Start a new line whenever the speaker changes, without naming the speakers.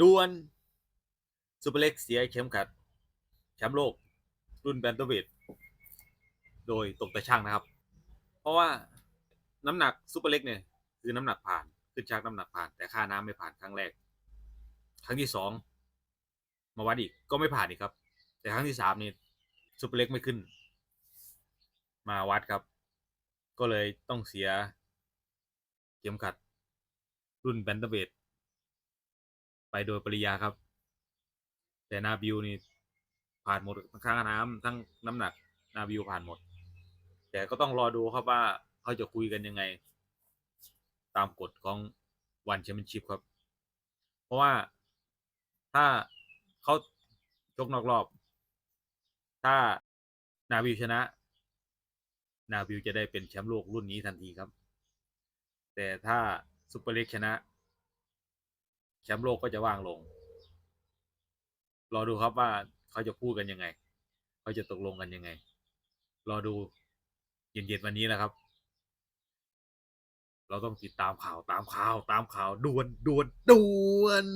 ด่วนซูเปอร์เล็กเสียเข็มขัด แชมป์โลก รุ่นแบนเทเวทโดยตกแต่ช่างนะครับ เพราะว่าน้ำหนักซูเปอร์เล็กเนี่ย คือน้ำหนักผ่าน ขึ้นชักน้ำหนักผ่าน แต่ค่าน้ำไม่ผ่านครั้งแรก ครั้งที่สองมาวัดอีกก็ไม่ผ่านอีกครับ แต่ครั้งที่สามนี่ซูเปอร์เล็กไม่ขึ้น มาวัดครับ ก็เลยต้องเสียเข็มขัด รุ่นแบนเทเวท ไปโดยปริยาครับ แต่นาบิวนี่ผ่านหมดทั้งค่าน้ำทั้งน้ำหนัก นาบิวผ่านหมด แต่ก็ต้องรอดูครับว่าเขาจะคุยกันยังไง ตามกฎของวันแชมเปี้ยนชิพครับ เพราะว่าถ้าเขาชกนอกรอบ ถ้านาบิวชนะ นาบิวจะได้เป็นแชมป์โลกรุ่นนี้ทันทีครับ แต่ถ้าซุปเปอร์เล็กชนะ แชมป์โลกก็จะว่างลง รอดูครับว่าเขาจะพูดกันยังไง เขาจะตกลงกันยังไง รอดูเย็นๆวันนี้นะครับ เราต้องติดตามข่าวตามข่าวตามข่าวด่วนด่วนด่วน